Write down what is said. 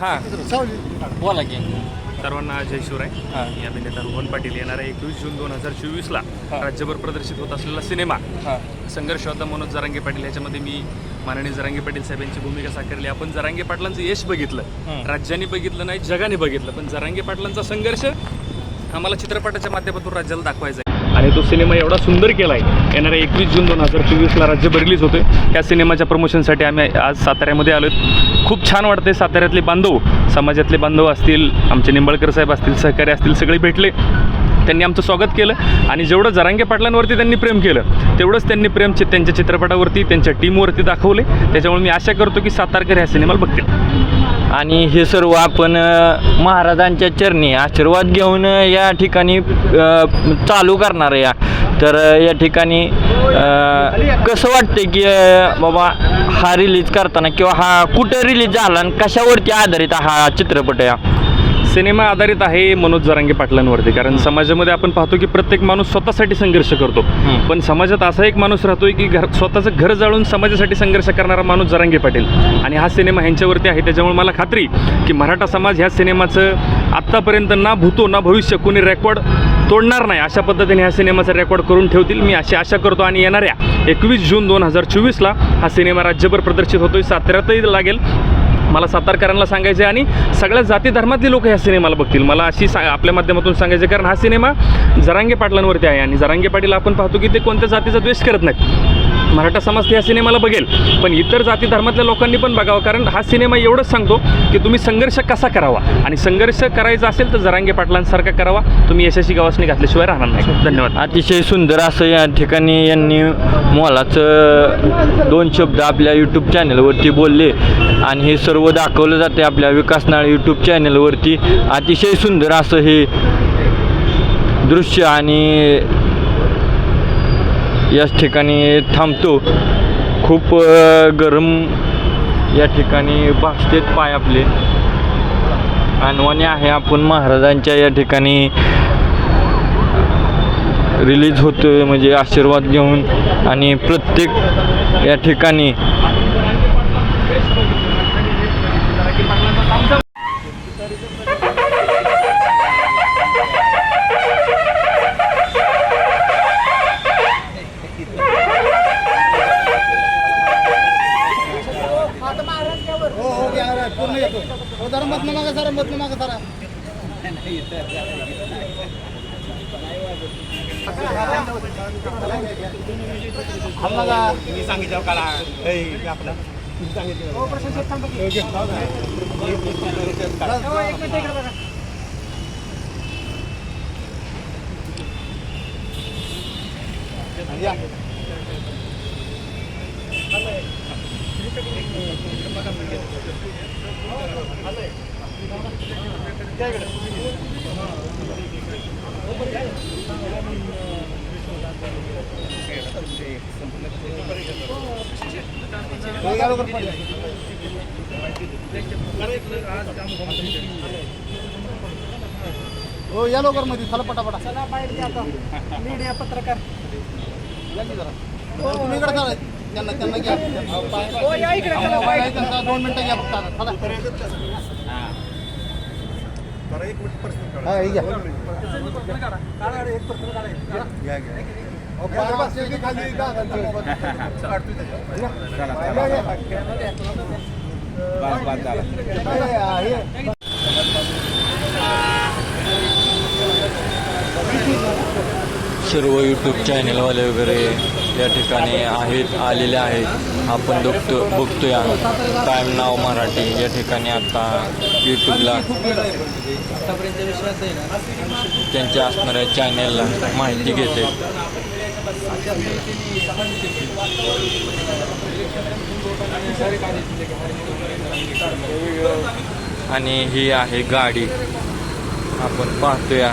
हां. बोला की. सर्वांना जय शिवराय. मी अभिनेता रोहन पाटील येणाऱ्या एकवीस जून दोन हजार चोवीसला. राज्यभर प्रदर्शित होत असलेला सिनेमा. संघर्ष होता मनोज जरांगे पाटील. ह्याच्यामध्ये मी माननीय जरांगे पाटील साहेबांची भूमिका साकारली. आपण जरांगे पाटलांचं यश बघितलं. राज्याने बघितलं नाही जगाने बघितलं. पण जरांगे पाटलांचा संघर्ष आम्हाला चित्रपटाच्या माध्यमातून राज्याला दाखवायचा आहे. आणि तो सिनेमा एवढा सुंदर केला आहे येणाऱ्या एकवीस जून दोन हजार चोवीसला राज्यभर रिलीज होतोय त्या सिनेमाच्या प्रमोशनसाठी आम्ही आज साताऱ्यामध्ये आलो खूप छान वाटते साताऱ्यातले बांधव समाजातले बांधव असतील आमचे निंबाळकर साहेब असतील सहकारी असतील सगळे भेटले. त्यांनी आमचं स्वागत केलं आणि जेवढं जरांगे पाटलांवरती त्यांनी प्रेम केलं तेवढंच त्यांनी प्रेम चि- त्यांच्या चित्रपटावरती त्यांच्या टीमवरती दाखवले. त्याच्यामुळे मी आशा करतो की सातारकर ह्या सिनेमाला बघतील. आणि हे सर्व आपण महाराजांच्या चरणी आशीर्वाद घेऊन या ठिकाणी चालू करणार या. तर या ठिकाणी कसं वाटतं की बाबा हा रिलीज करताना किंवा हा कुठं रिलीज झाला आणि कशावरती आधारित हा चित्रपट आहे सिनेमा आधारित आहे मनोज जरांगे पाटलांवरती. कारण समाजामध्ये आपण पाहतो की प्रत्येक माणूस स्वतःसाठी संघर्ष करतो. पण समाजात असा एक माणूस राहतोय की घर स्वतःचं घर जाळून समाजासाठी संघर्ष करणारा माणूस जरांगे पाटील. आणि हा सिनेमा ह्यांच्यावरती आहे. त्याच्यामुळे मला खात्री की मराठा समाज ह्या सिनेमाचं आत्तापर्यंत ना भूतो ना भविष्य कोणी रेकॉर्ड तोडणार नाही. अशा पद्धतीने ह्या सिनेमाचा रेकॉर्ड करून ठेवतील. मी अशी आशा करतो आणि येणाऱ्या एकवीस जून दोन हजार चोवीसला हा सिनेमा राज्यभर प्रदर्शित होतोय. साताऱ्यातही लागेल. मला सातारकरांना सांगायचं आहे आणि सगळ्या जाती धर्मातली लोक ह्या सिनेमाला बघतील. मला अशी सा आपल्या माध्यमातून सांगायचं कारण हा सिनेमा जरांगे पाटलांवरती आहे आणि जरांगे पाटील आपण पाहतो की ते कोणत्या जातीचा द्वेष करत नाहीत. मराठा समाज या ह्या सिनेमाला बघेल. पण इतर जाती धर्मातल्या लोकांनी पण बघावं कारण हा सिनेमा एवढंच सांगतो की तुम्ही संघर्ष कसा करावा. आणि संघर्ष करायचा असेल तर जरांगे पाटलांसारखा करावा. तुम्ही यशस्वी गावासनी घातल्याशिवाय राहणार नाही. धन्यवाद. अतिशय सुंदर असं या ठिकाणी यांनी मोलाचं दोन शब्द आपल्या यूट्यूब चॅनलवरती बोलले. आणि हे सर्व दाखवलं जाते आपल्या विकासनाळ यूट्यूब चॅनलवरती अतिशय सुंदर असं हे दृश्य आणि याच ठिकाणी थांबतो. खूप गरम या ठिकाणी भासतेत पाय आपले. अनवाणी आहे आपण महाराजांच्या या ठिकाणी रिलीज होतोय म्हणजे आशीर्वाद घेऊन. आणि प्रत्येक या ठिकाणी हो हो घ्या, घ्या, पूर्ण येतो हो जरा मधनं मागा जरा मधनं मागा जरा हल्ला का मी सांगितलं काला आपला हो प्रशांत थांबा की. हो. या. लवकरमध्ये चला पटापटा. चला बाहेर घ्या आता. मीडिया पत्रकार. या की जरा. हो, तुम्ही इकडे चला. त्यांना त्यांना घ्या. हो या इकडे चला दोन मिनिटं घ्या फक्त आता. चला. हा, हे घ्या. हे. सर्व यूट्यूब चॅनलवाले वगैरे या ठिकाणी आहेत आलेले आहेत. आपण बघतो बघतोय कायम नाव मराठी या ठिकाणी आता यूट्यूबला त्यांच्या असणाऱ्या चॅनलला माहिती घेते आणि ही आहे गाडी. आपण पाहतोया.